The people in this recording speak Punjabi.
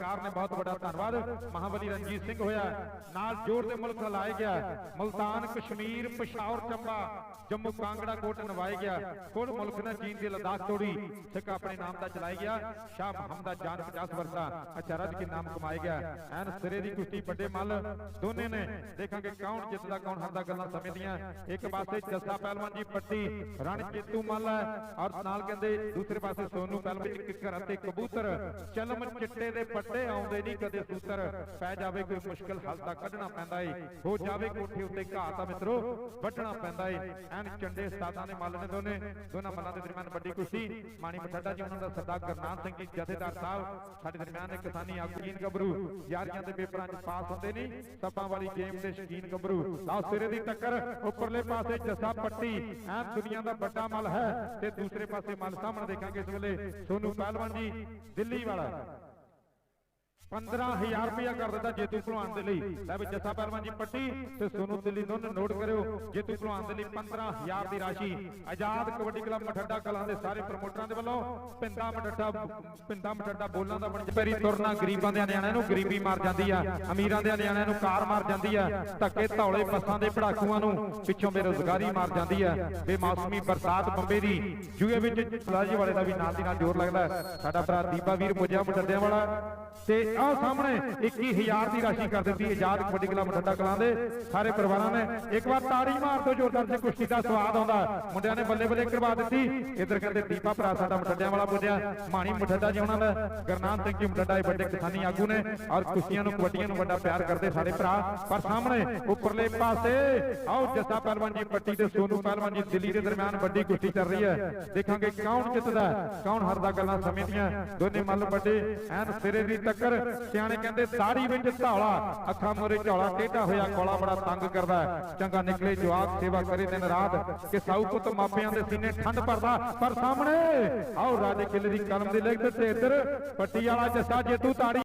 ਸਰਕਾਰ ਨੇ ਬਹੁਤ ਵੱਡਾ ਧੰਨਵਾਦ। ਮਹਾਬਲੀ ਰਣਜੀਤ ਸਿੰਘ ਹੋਇਆ, ਨਾਲ ਜੋਰ ਦੇ ਮੁਲਕ ਲਾਇਆ ਗਿਆ। ਮਲਤਾਨ ਕਸ਼ਮੀਰ, ਪਿਸ਼ਾਵਰ ਚੰਬਾ, ਜੰਮੂ ਕਾਂਗੜਾ ਕੋਟ ਨਵਾਏ ਗਿਆ। ਕੋਲ ਮੁਲਕ ਨੇ ਚੀਨ ਦੀ ਲਦਾਖ ਤੋੜੀ। ਸਿੱਖ ਆਪਣੇ ਨਾਮ ਦਾ ਚਲਾਇਆ ਗਿਆ। ਸ਼ਾਹ ਮੁਹੰਮਦ ਦਾ ਜਾਨ 50 ਵਰਸਾ ਅਚਰਜ ਕੇ ਨਾਮ ਕਮਾਇਆ ਗਿਆ। ਐਨ ਸਿਰੇ ਦੀ ਕੁਸ਼ਤੀ ਵੱਡੇ ਮੱਲ ਦੋਨੇ ਨੇ। ਦੇਖਾਂਗੇ ਕੌਣ ਜਿੱਤਦਾ, ਕੌਣ ਹਾਰਦਾ ਗੱਲਾਂ ਸਮੇਂ ਦੀਆਂ। ਇੱਕ ਪਾਸੇ ਜੱਸਾ ਪਹਿਲਵਾਨ ਜੀ ਪੱਟੀ ਰਣ ਜੇਤੂ ਮੱਲ ਹੈ। ਔਰ ਨਾਲ ਕਹਿੰਦੇ ਦੂਸਰੇ ਪਾਸੇ ਸੋਨੂ ਪਹਿਲਵਾਨ ਵਿੱਚ ਕਿੱਕਰ ਅਤੇ ਕਬੂਤਰ। ਚਲਮ ਚਿੱਟੇ ਦੇ ਪੱਟੇ ਆਉਂਦੇ ਨਹੀਂ ਕਦੇ ਸੂਤਰ ਪੈ ਜਾਵੇ ਕੋਈ ਮੁਸ਼ਕਲ, ਹੱਲ ਤਾਂ ਕੱਢਣਾ ਪੈਂਦਾ ਏ। ਹੋ ਜਾਵੇ ਕੋਠੇ ਉੱਤੇ ਘਾਹ ਤਾਂ ਮਿੱਤਰੋ, ਵੱਢਣਾ ਪੈਂਦਾ ਏ। ਐਨ ਚੰਡੇ ਸਤਾਦਾਂ ਦੇ ਮੱਲ ਨੇ ਦੋਨੇ ਦੋਨਾਂ ਮੱਲਾਂ ਦੇ ਦਰਮਿਆਨ ਵੱਡੀ ਕੁਸ਼ਤੀ ਮਾਣੀ ਮਠੱਡਾ ਜੀ ਉਹਨਾਂ ਦਾ ਸਰਦਾਰ ਗੁਰਨਾਮ ਸਿੰਘ ਜੀ, ਜਥੇਦਾਰ ਸਾਹਿਬ। ਸਾਡੇ ਦਰਮਿਆਨ ਇੱਕ ਕਿਸਾਨੀ ਆਗੂਜੀਨ ਗੱਭਰੂ। ਯਾਰੀਆਂ ਦੇ ਪੇਪਰਾਂ 'ਚ ਪਾਸ ਹੁੰਦੇ ਨਹੀਂ। ਸੱਪਾਂ ਵਾਲੀ ਗੇਮ ਦੇ ਸ਼ਕੀਨ ਗੱਭਰੂ। ਆਹ ਸਿਰੇ ਦੀ ਟੱਕਰ, ਉੱਪਰਲੇ ਪਾਸੇ ਜੱਸਾ ਪੱਟੀ। ਐਨ ਦੁਨੀਆ ਦਾ ਵੱਡਾ ਮੱਲ ਹੈ। ਤੇ ਦੂਸਰੇ ਪਾਸੇ ਮੱਲ ਸਾਹਮਣੇ ਦੇਖਾਂਗੇ ਇਸ ਵੇਲੇ ਸੋਨੂ ਪਹਿਲਵਾਨ ਜੀ, ਦਿੱਲੀ ਵਾਲਾ। 15000 ਰੁਪਇਆ ਕਰ ਦਿੱਤਾ ਜੇਤੂ ਭਲਵਾਨ ਦੇ ਲਈ। ਲੈ ਵੀ ਜੱਸਾ ਪਹਿਲਵਾਨ ਜੀ ਪੱਟੀ ਤੇ ਸੋਨੂ ਦਿੱਲੀ ਦੋਨੋਂ ਨੋਟ ਕਰਿਓ। ਜੇਤੂ ਭਲਵਾਨ ਦੇ ਲਈ 15000 ਦੀ ਰਾਸ਼ੀ। ਆਜ਼ਾਦ ਕਬੱਡੀ ਕਲੱਬ ਮਠੱਡਾ ਕਲਾਂ ਦੇ ਸਾਰੇ ਪ੍ਰਮੋਟਰਾਂ ਦੇ ਵੱਲੋਂ ਪਿੰਦਾ ਮਠੱਡਾ ਪਿੰਦਾ ਮਠੱਡਾ ਬੋਲਾਂ ਦਾ ਬਣ ਪੈਰੀ ਤੁਰਨਾ ਗਰੀਬਾਂ ਦੇ ਨਿਆਣਿਆਂ ਨੂੰ ਗਰੀਬੀ ਮਾਰ ਜਾਂਦੀ ਆ, ਅਮੀਰਾਂ ਦੇ ਨਿਆਣਿਆਂ ਨੂੰ ਕਾਰ ਮਾਰ ਜਾਂਦੀ ਆ, ਧੱਕੇ ਧੌਲੇ ਬੱਸਾਂ ਦੇ ਪੜਾਕੂਆਂ ਨੂੰ ਪਿੱਛੋਂ ਬੇਰੁਜ਼ਗਾਰੀ ਮਾਰ ਜਾਂਦੀ ਆ, ਬੇਮੌਸਮੀ ਬਰਸਾਤ ਬੰਬੇ ਦੀ। ਜੂਏ ਵਿੱਚ ਫਲਾਜੀ ਵਾਲੇ ਦਾ ਵੀ ਨਾਲ ਦੀ ਨਾਲ ਜ਼ੋਰ ਲੱਗਦਾ ਸਾਡਾ ਭਰਾ ਦੀਪਾ ਵੀਰ ਮੁੱਜਿਆ ਮਠੱਡਿਆਂ ਵਾਲਾ ਤੇ ਆਹ ਸਾਹਮਣੇ 21000 ਦੀ ਰਾਸ਼ੀ ਕਰ ਦਿੱਤੀ ਆਜ਼ਾਦ ਕਬੱਡੀ ਕਲੱਬ ਮਠੱਡਾ ਕਲਾਂ ਦੇ ਸਾਰੇ ਪਰਿਵਾਰਾਂ ਨੇ ਇੱਕ ਵਾਰ ਤਾੜੀ ਮਾਰ ਦਿਓ, ਜ਼ੋਰਦਾਰ ਸੇ ਕੁਸ਼ਤੀ ਦਾ ਸਵਾਦ ਆਉਂਦਾ। ਮੁੰਡਿਆਂ ਨੇ ਬੱਲੇ ਬੱਲੇ ਕਰਵਾ ਦਿੱਤੀ। ਇਧਰ ਕਹਿੰਦੇ ਦੀਪਾ ਭਰਾ ਸਾਡਾ ਮਠੱਡਿਆਂ ਵਾਲਾ ਪੁੱਜਿਆ। ਮਾਣੀ ਮਠੱਡਾ ਜੀ ਉਹਨਾਂ ਦਾ। ਗਰਨਾਮ ਸਿੰਘ ਜੀ ਮਠੱਡਾ ਇਹ ਵੱਡੇ ਕਿਸਾਨੀ ਆਗੂ ਨੇ। ਔਰ ਕੁਸ਼ਤੀਆਂ ਨੂੰ ਕਬੱਡੀਆਂ ਨੂੰ ਵੱਡਾ ਪਿਆਰ ਕਰਦੇ ਸਾਡੇ ਭਰਾ। ਪਰ ਸਾਹਮਣੇ ਉੱਪਰਲੇ ਪਾਸੇ, ਆਓ ਜੱਸਾ ਪਹਿਲਵਾਨ ਜੀ ਪੱਟੀ ਤੇ ਸੋਨੂ ਪਹਿਲਵਾਨ ਜੀ ਦਿੱਲੀ ਦੇ ਦਰਮਿਆਨ ਵੱਡੀ ਕੁਸ਼ਤੀ ਚੱਲ ਰਹੀ ਹੈ। ਦੇਖਾਂਗੇ ਕੌਣ ਜਿੱਤਦਾ ਕੌਣ ਹਾਰਦਾ ਗੱਲਾਂ ਸਮੇਂ ਦੀਆਂ ਦੋਨੇ ਮੱਲ ਵੱਡੇ, ਐਨ ਸਿਰੇ ਦੀ ਟੱਕਰ ਸਿਆਣੇ ਕਹਿੰਦੇ ਦਾੜੀ ਵਿੱਚ ਧੌਲਾ, ਅੱਖਾਂ ਮੋਰੇ ਝੌਲਾ ਟੇਢਾ ਹੋਇਆ ਕੋਲਾ ਬੜਾ ਤੰਗ ਕਰਦਾ ਚੰਗਾ ਨਿਕਲੇ, ਜਵਾਕ ਸੇਵਾ ਕਰੇ ਦਿਨ ਰਾਤ, ਕਿ ਸਾਊ ਪੁੱਤ ਮਾਪਿਆਂ ਦੇ ਸੀਨੇ ਠੰਡ ਭਰਦਾ। ਪਰ ਸਾਹਮਣੇ ਆਓ ਰਾਜੇ ਕਿਲੇ ਦੀ ਕਲਮ ਦੇ ਲਿਖ ਦਿੱਤੇ ਇੱਧਰ, ਪੱਟੀ ਵਾਲਾ ਜੱਸਾ ਜੇਤੂ ਤਾੜੀ